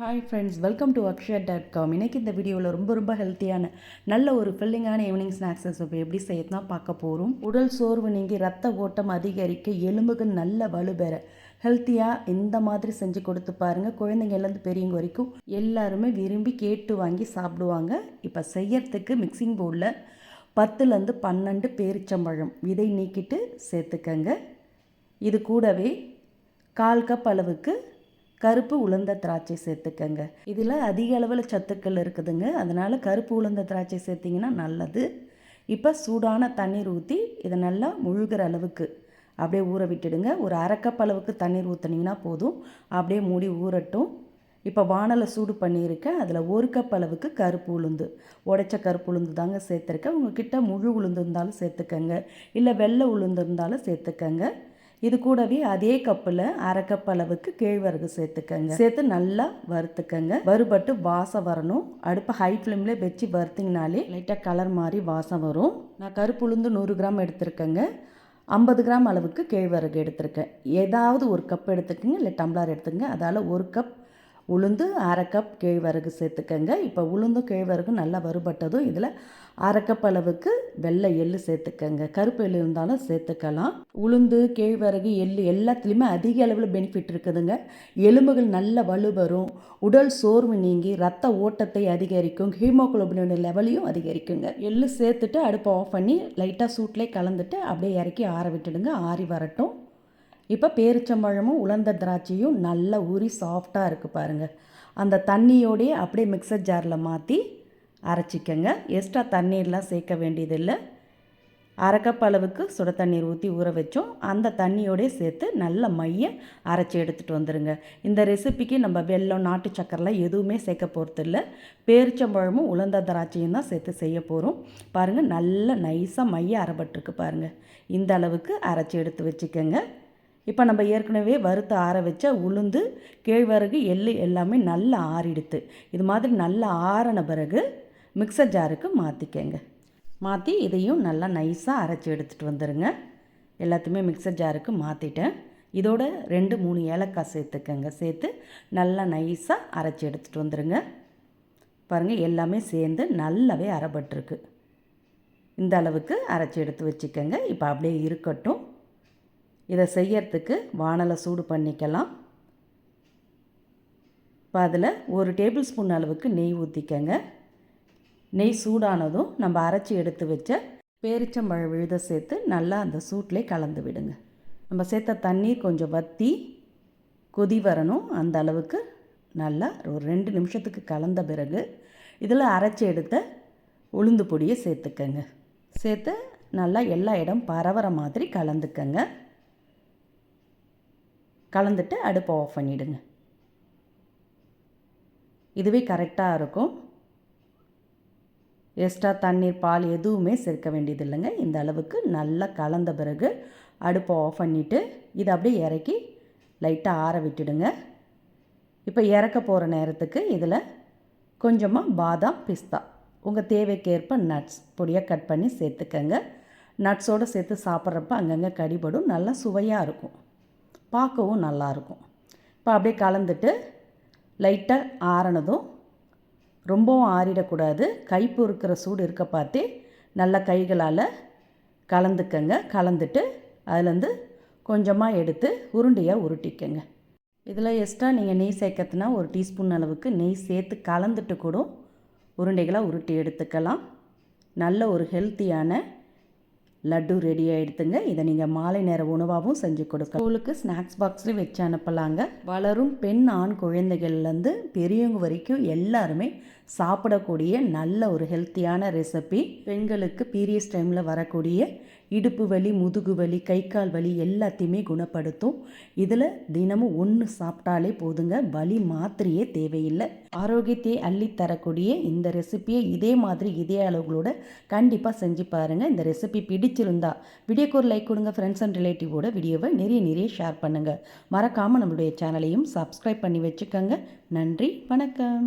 Hi friends welcome to Akshaya dot com இன்றைக்கி இந்த வீடியோவில் ரொம்ப ரொம்ப ஹெல்த்தியான நல்ல ஒரு ஃபில்லிங்கான ஈவினிங் ஸ்நாக்ஸ் ரெசிபி எப்படி செய்யறதுனா பார்க்க போகிறோம் உடல் சோர்வு நீங்கி ரத்த ஓட்டம் அதிகரிக்க எலும்புகள் நல்ல வலு பெற ஹெல்த்தியாக இந்த மாதிரி செஞ்சு கொடுத்து பாருங்கள் குழந்தைங்கள்லேருந்து பெரியவங்க வரைக்கும் எல்லாருமே விரும்பி கேட்டு வாங்கி சாப்பிடுவாங்க. இப்போ செய்யறதுக்கு மிக்சிங் பவுலில் பத்துலேருந்து பன்னெண்டு பேரிச்சம்பழம். விதை நீக்கிட்டு சேர்த்துக்கங்க. இது கூடவே கால் கப் அளவுக்கு கருப்பு உளுந்த திராட்சை சேர்த்துக்கங்க. இதில் அதிக அளவில் சத்துக்கள் இருக்குதுங்க. அதனால் கருப்பு உளுந்த திராட்சை சேர்த்திங்கன்னா நல்லது. இப்போ சூடான தண்ணீர் ஊற்றி இதை நல்லா முழுகிற அளவுக்கு அப்படியே ஊற விட்டுடுங்க. ஒரு அரைக்கப் அளவுக்கு தண்ணீர் ஊற்றுனீங்கன்னா போதும். அப்படியே மூடி ஊறட்டும். இப்போ வானலை சூடு பண்ணியிருக்கேன். அதில் ஒரு கப் அளவுக்கு கருப்பு உளுந்து. உடைச்ச கருப்பு உளுந்து தாங்க சேர்த்துருக்கேன். உங்ககிட்ட முழு உளுந்து இருந்தாலும் சேர்த்துக்கங்க. இல்லை வெள்ளை உளுந்து இருந்தாலும் சேர்த்துக்கங்க. இது கூடவே அதே கப்பில் அரை கப் அளவுக்கு கேழ்வரகு சேர்த்துக்கங்க. சேர்த்து நல்லா வறுத்துக்கங்க. வறுபட்டு வாசம் வரணும். அடுப்பை ஹை ஃப்ளேமில் வச்சு வறுத்திங்கனாலே லைட்டாக கலர் மாதிரி வாசம் வரும். நான் கருப்பு உளுந்து நூறு கிராம் எடுத்திருக்கேங்க. ஐம்பது கிராம் அளவுக்கு கேழ்வரகு எடுத்திருக்கேன். ஏதாவது ஒரு கப் எடுத்துக்கோங்க இல்லை டம்ளர் எடுத்துக்கங்க. அதால் ஒரு கப் உளுந்து அரை கப் கேழ்வரகு சேர்த்துக்கங்க. இப்போ உளுந்தும் கேழ்வரகும் நல்லா வறுபட்டதும் இதில் அரை கப் அளவுக்கு வெள்ளை எள்ளு சேர்த்துக்கங்க. கருப்பு எள்ளு இருந்தாலும் சேர்த்துக்கலாம். உளுந்து கேழ்வரகு எள்ளு எல்லாத்துலேயுமே அதிக அளவில் பெனிஃபிட் இருக்குதுங்க. எலும்புகள் நல்ல வலு வரும் உடல் சோர்வு நீங்கி ரத்த ஓட்டத்தை அதிகரிக்கும். ஹீமோகுளோபினோட லெவலையும் அதிகரிக்குங்க. எள்ளு சேர்த்துட்டு அடுப்பை ஆஃப் பண்ணி லைட்டாக சூட்லேயே கலந்துட்டு அப்படியே இறக்கி ஆற விட்டுடுங்க. ஆறி வரட்டும். இப்போ பேரிச்சம்பழமும் உலர்ந்த திராட்சையும் நல்லா ஊறி சாஃப்டாக இருக்குது பாருங்கள் அந்த தண்ணியோடையே அப்படியே மிக்சர் ஜாரில் மாற்றி அரைச்சிக்கங்க. எக்ஸ்ட்ரா தண்ணீர்லாம் சேர்க்க வேண்டியதில்லை. அரை கப் அளவுக்கு சுட தண்ணீர் ஊற்றி ஊற வச்சோம். அந்த தண்ணியோடய சேர்த்து நல்ல மைய அரைச்சி எடுத்துகிட்டு வந்துடுங்க இந்த ரெசிபிக்கு நம்ம வெல்லம் நாட்டு சக்கரெலாம் எதுவுமே சேர்க்க போகிறது இல்லை பேரிச்சம்பழமும் உலர்ந்த திராட்சையும் தான் சேர்த்து செய்ய போகிறோம் பாருங்கள் நல்ல நைஸாக மைய அரைபட்டுருக்கு பாருங்கள் இந்த அளவுக்கு அரைச்சி எடுத்து வச்சுக்கோங்க. இப்போ நம்ம ஏற்கனவே வறுத்து ஆற வச்ச உளுந்து கேழ்வரகு எள்ளு எல்லாமே நல்லா ஆறிடுத்து. இது மாதிரி நல்லா ஆறின பிறகு மிக்சர் ஜாருக்கு மாற்றிக்கங்க மாற்றி இதையும் நல்லா நைஸாக அரைச்சி எடுத்துகிட்டு வந்துடுங்க எல்லாத்தையுமே மிக்சர் ஜாருக்கு மாற்றிட்டேன் இதோட ரெண்டு மூணு ஏலக்காய் சேர்த்துக்கங்க. சேர்த்து நல்லா நைஸாக அரைச்சி எடுத்துகிட்டு வந்துடுங்க பாருங்கள் எல்லாமே சேர்ந்து நல்லாவே அரைப்பட்டிருக்கு இந்த அளவுக்கு அரைச்சி எடுத்து வச்சுக்கோங்க. இப்போ அப்படியே இருக்கட்டும். இதை செய்யறதுக்கு வானலை சூடு பண்ணிக்கலாம். இப்போ அதில் ஒரு டேபிள் ஸ்பூன் அளவுக்கு நெய் ஊற்றிக்கங்க. நெய் சூடானதும் நம்ம அரைச்சி எடுத்து வச்ச பேரிச்சம்பழ விழுத சேர்த்து நல்லா அந்த சூட்டிலே கலந்து விடுங்க. நம்ம சேர்த்த தண்ணீர் கொஞ்சம் வற்றி கொதி வரணும். அந்த அளவுக்கு நல்லா ஒரு ரெண்டு நிமிஷத்துக்கு கலந்த பிறகு இதில் அரைச்சி எடுத்த உளுந்து பொடியை சேர்த்துக்கங்க. சேர்த்து நல்லா எல்லா இடம் பரவற மாதிரி கலந்துக்கங்க. கலந்துட்டு அடுப்பை ஆஃப் பண்ணிவிடுங்க இதுவே கரெக்டாக இருக்கும். எக்ஸ்ட்ரா தண்ணீர் பால் எதுவுமே சேர்க்க வேண்டியது இல்லைங்க இந்த அளவுக்கு நல்லா கலந்த பிறகு அடுப்பை ஆஃப் பண்ணிவிட்டு இதை அப்படியே இறக்கி லைட்டாக ஆற விட்டுடுங்க. இப்போ இறக்க போகிற நேரத்துக்கு இதில் கொஞ்சமாக பாதாம் பிஸ்தா உங்கள் தேவைக்கேற்ப நட்ஸ் பொடியாக கட் பண்ணி சேர்த்துக்கங்க. நட்ஸோடு சேர்த்து சாப்பிட்றப்ப அங்கங்கே கடிபடும் நல்லா சுவையாக இருக்கும். பார்க்கவும் நல்லாயிருக்கும். இப்போ அப்படியே கலந்துட்டு லைட்டாக ஆறினதும் ரொம்பவும் ஆறிடக்கூடாது. கைப்பு இருக்கிற சூடு இருக்க பார்த்தே நல்ல கைகளால் கலந்துக்கங்க. கலந்துட்டு அதுலேருந்து கொஞ்சமாக எடுத்து உருண்டையாக உருட்டிக்கங்க. இதில் எக்ஸ்ட்ரா நீங்கள் நெய் சேர்க்கறதுனா ஒரு டீஸ்பூன் அளவுக்கு நெய் சேர்த்து கலந்துட்டு கூட உருண்டைகளாக உருட்டி எடுத்துக்கலாம். நல்ல ஒரு ஹெல்த்தியான லட்டு ரெடி ஆகிடுத்துங்க இதை நீங்கள் மாலை நேர உணவாகவும் செஞ்சு கொடுக்க ஸ்கூலுக்கு ஸ்நாக்ஸ் பாக்ஸ்லேயும் வச்சு அனுப்பலாங்க. வளரும் பெண் ஆண் குழந்தைகள்லேருந்து பெரியவங்க வரைக்கும் எல்லாருமே சாப்பிடக்கூடிய நல்ல ஒரு ஹெல்த்தியான ரெசிபி பெண்களுக்கு பீரியட்ஸ் டைமில் வரக்கூடிய இடுப்பு வலி முதுகு வலி கை கால் வலி எல்லாத்தையுமே குணப்படுத்தும். இதில் தினமும் ஒன்று சாப்பிட்டாலே போதுங்க. வலி மாத்திரையே தேவையில்லை. ஆரோக்கியத்தை அள்ளி தரக்கூடிய இந்த ரெசிப்பியை இதே மாதிரி இதே அளவுகளோட கண்டிப்பாக செஞ்சு பாருங்கள் இந்த ரெசிபி பிடிச்சிருந்தா வீடியோக்கு ஒரு லைக் கொடுங்க. ஃப்ரெண்ட்ஸ் அண்ட் ரிலேட்டிவோட வீடியோவை நிறைய நிறைய ஷேர் பண்ணுங்கள் மறக்காமல் நம்மளுடைய சேனலையும் சப்ஸ்கிரைப் பண்ணி வச்சுக்கோங்க. நன்றி வணக்கம்.